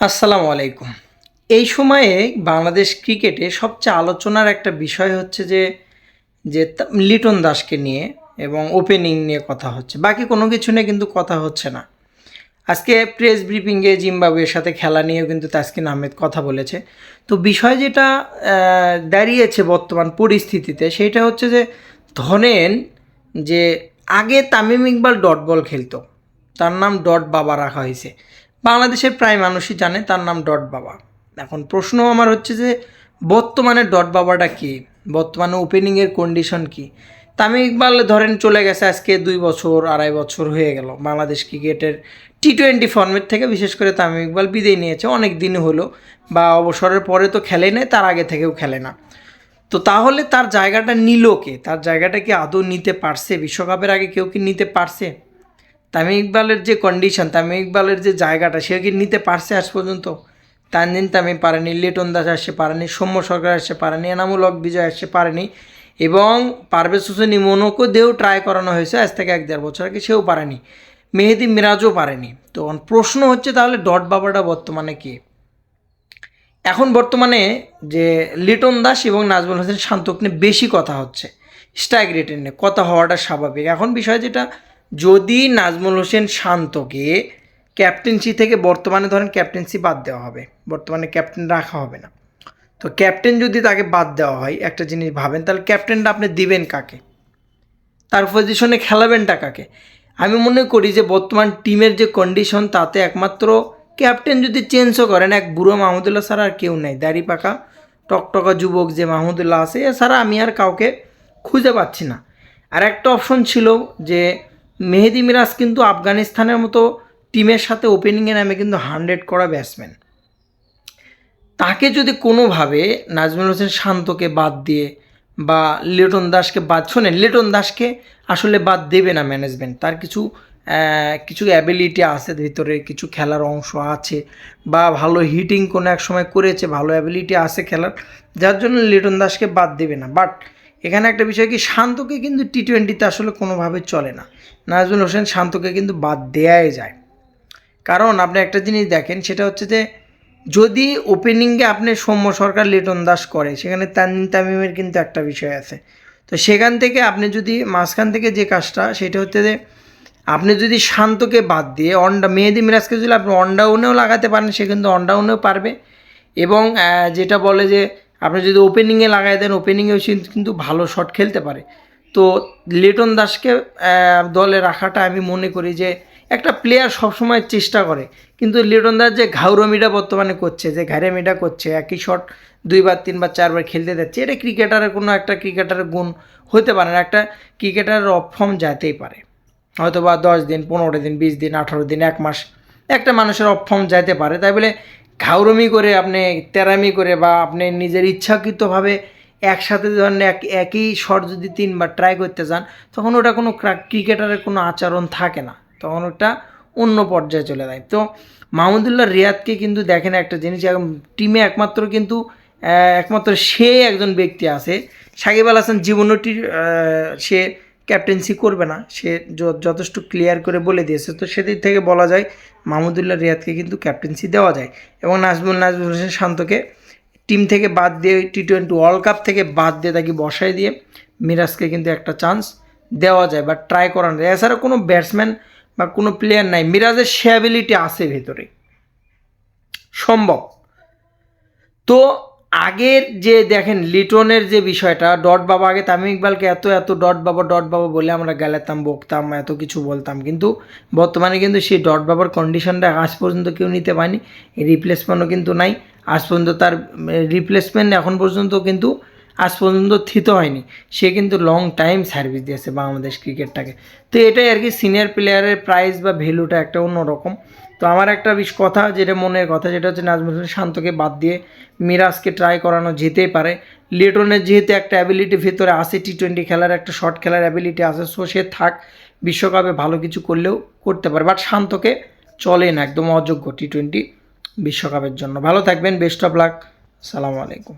আসসালামু আলাইকুম। এই সময়ে বাংলাদেশ ক্রিকেটে সবচেয়ে আলোচনার একটা বিষয় হচ্ছে যে যে লিটন দাসকে নিয়ে এবং ওপেনিং নিয়ে কথা হচ্ছে। বাকি কোনো কিছু নিয়ে কিন্তু কথা হচ্ছে না। আজকে প্রেস ব্রিফিংয়ে জিম্বাবুয়ের সাথে খেলা নিয়েও কিন্তু তাসকিন আহমেদ কথা বলেছে। তো বিষয় যেটা দাঁড়িয়েছে বর্তমান পরিস্থিতিতে সেটা হচ্ছে যে ধরেন যে, আগে তামিম ইকবাল ডট বল খেলতো, তার নাম ডট বাবা রাখা হয়েছে। বাংলাদেশের প্রায় মানুষই জানে তার নাম ডট বাবা। এখন প্রশ্ন আমার হচ্ছে যে, বর্তমানে ডট বাবাটা কি? বর্তমানে ওপেনিংয়ের কন্ডিশন কি? তামিম ইকবাল ধরেন চলে গেছে আজকে দুই বছর, আড়াই বছর হয়ে গেল। বাংলাদেশ ক্রিকেটের টি টোয়েন্টি ফর্মেট থেকে বিশেষ করে তামিম ইকবাল বিদায় নিয়েছে, অনেক দিন হলো বা অবসরের পরে তো খেলে নেই, তার আগে থেকেও খেলে না। তো তাহলে তার জায়গাটা নিল কে? তার জায়গাটা কি আদৌ নিতে পারছে? বিশ্বকাপের আগে কেউ কি নিতে পারছে? তামিম ইকবালের যে কন্ডিশন তামিম ইকবালের যে জায়গাটা, সে কি নিতে পারছে আজ পর্যন্ত? তানজিন তামিম পারেনি, লিটন দাস আসতে পারেনি, সৌম্য সরকার আসতে পারেনি, এনামুল হক, বিজয় আসতে পারেনি এবং পারভেজ হোসেন, ইমনকে দিয়েও ট্রাই করানো হয়েছে আজ থেকে এক দেড় বছর আগে, সেও পারেনি। মেহেদি মিরাজও পারেনি। তো প্রশ্ন হচ্ছে তাহলে ডট বাবাটা বর্তমানে কে? এখন বর্তমানে যে লিটন দাস এবং নাজমুল হোসেন শান্তক নিয়ে বেশি কথা হচ্ছে। স্ট্রাইক রেটের নিয়ে, কথা হওয়াটা স্বাভাবিক। এখন বিষয় যেটা যদি নাজমুল হোসেন শান্তকে ক্যাপ্টেন্সি থেকে বর্তমানে ধরেন ক্যাপ্টেন্সি বাদ দেওয়া হবে, বর্তমানে ক্যাপ্টেন রাখা হবে না। তো ক্যাপ্টেন যদি তাকে বাদ দেওয়া হয়, একটা জিনিস ভাবেন, তাহলে ক্যাপ্টেনটা আপনি দিবেন কাকে? তার পজিশনে খেলাবেনটা কাকে? আমি মনে করি যে বর্তমান টিমের যে কন্ডিশন তাতে একমাত্র ক্যাপ্টেন যদি চেঞ্জও করেন, এক বুড়ো মাহমুদুল্লাহ ছাড়া আর কেউ নেই। দাড়ি পাকা, টকটকা যুবক যে মাহমুদুল্লাহ আছে এছাড়া আমি আর কাউকে খুঁজে পাচ্ছি না। আর একটা অপশন ছিল যে মেহেদি মিরাজ কিন্তু আফগানিস্তানের মতো টিমের সাথে ওপেনিংয়ে নামে কিন্তু হান্ড্রেড করা ব্যাটসম্যান। তাকে যদি কোনোভাবে নাজমুল হোসেন শান্তকে বাদ দিয়ে বা লিটন দাসকে বাদ, শোনেন, লিটন দাসকে আসলে বাদ দেবে না ম্যানেজমেন্ট তার কিছু কিছু অ্যাবিলিটি আছে ভিতরে, কিছু খেলার অংশ আছে বা ভালো হিটিং কোনো এক সময় করেছে, ভালো অ্যাবিলিটি আছে খেলার, যার জন্য লিটন দাসকে বাদ দেবে না। বাট এখানে একটা বিষয় কি, শান্তকে কিন্তু টি টোয়েন্টিতে আসলে কোনোভাবে চলে না। নাজমুল হোসেন শান্তকে কিন্তু বাদ দেয়াই যায়। কারণ আপনি একটা জিনিস দেখেন, সেটা হচ্ছে যে, যদি ওপেনিংয়ে আপনি সৌম্য সরকার, লিটন দাস করে, সেখানে তানজিন তামিমের কিন্তু একটা বিষয় আছে। তো সেখান থেকে আপনি যদি, মাঝখান থেকে যে কাজটা, সেটা হচ্ছে যে, আপনি যদি শান্তকে বাদ দিয়ে অন্ডা মেহেদি মিরাজকে যদি আপনি অনডাউনেও লাগাতে পারেন, সে কিন্তু অনডাউনেও পারবে। এবং যেটা বলে যে আপনি যদি ওপেনিংয়ে লাগাই দেন ওপেনিংয়েও কিন্তু ভালো শট খেলতে পারে। তো লিটন দাসকে দলে রাখাটা আমি মনে করি যে একটা প্লেয়ার সবসময় চেষ্টা করে। কিন্তু লিটন দাস যে ঘাউরমিটা বর্তমানে করছে, যে ঘাড়েমিটা করছে, একই শট দুইবার, তিনবার, চারবার খেলতে যাচ্ছে, এটা ক্রিকেটারের কোনো একটা ক্রিকেটারের গুণ হতে পারে না। একটা ক্রিকেটারের অফ ফর্ম যেতেই পারে। হয়তো বা দশ দিন, পনেরো দিন, বিশ দিন, আঠারো দিন, এক মাস, একটা মানুষের অফ ফর্ম যাইতে পারে। তাই বলে ঘাউরমি করে আপনি তেরামি করে বা আপনি নিজের ইচ্ছাকৃতভাবে একসাথে ধরেন এক একই শট যদি তিনবার ট্রাই করতে যান তখন ওটা কোনো ক্রিকেটারের কোনো আচরণ থাকে না। তখন ওটা অন্য পর্যায়ে চলে যায়। তো মাহমুদুল্লাহ রিয়াদকে কিন্তু দেখেন একটা জিনিস টিমে একমাত্র কিন্তু একমাত্র সে একজন ব্যক্তি আছে। সাকিব আল হাসান জীবনটির সে ক্যাপ্টেন্সি করবে না। সে যথেষ্ট ক্লিয়ার করে বলে দিয়েছে। তো সেদিক থেকে বলা যায়, মাহমুদুল্লাহ রিয়াদকে কিন্তু ক্যাপ্টেন্সি দেওয়া যায় এবং নাজমুল নাজমুল হোসেন শান্তকে টিম থেকে বাদ দিয়ে টি টোয়েন্টি ওয়ার্ল্ড কাপ থেকে বাদ দিয়ে তাকে বসায় দিয়ে মিরাজকে কিন্তু একটা চান্স দেওয়া যায় বা ট্রাই করানো যায়। এছাড়া কোনো ব্যাটসম্যান বা কোনো প্লেয়ার নাই। মিরাজের সে অ্যাবিলিটি আছে ভেতরে। সম্ভব। তো আগের যে দেখেন, লিটনের যে বিষয়টা, ডট বাবা, আগে তামিম ইকবালকে এত এত ডট বাবা ডট বাবা বলে আমরা গেলাতাম বকতাম, এত কিছু বলতাম। কিন্তু বর্তমানে কিন্তু সেই ডট বাবার কন্ডিশনটা আজ পর্যন্ত কেউ নিতে পারেনি রিপ্লেসমেন্টও কিন্তু নাই। আজ পর্যন্ত তার রিপ্লেসমেন্ট এখন পর্যন্ত কিন্তু আজ পর্যন্ত থিত হয়নি। সে কিন্তু লং টাইম সার্ভিস দিয়েছে বাংলাদেশ ক্রিকেটটাকে তো এটাই আর কি সিনিয়র প্লেয়ারের প্রাইস বা ভ্যালুটা একটা অন্যরকম। তো আমার একটা বিশ কথা যেটা মনের কথা, যেটা হচ্ছে নাজমুল হোসেন শান্তকে বাদ দিয়ে মিরাজকে ট্রাই করানো যেতেই পারে। লিটনের যেহেতু একটা অ্যাবিলিটি ভেতরে আছে টি টোয়েন্টি খেলার একটা শর্ট খেলার অ্যাবিলিটি আছে সো সে থাক, বিশ্বকাপে ভালো কিছু করলেও করতে পারে। বাট শান্তকে চলে না, একদম অযোগ্য টি টোয়েন্টি বিশ্বকাপের জন্য। ভালো থাকবেন বেস্ট অফ লাক সালামু আলাইকুম।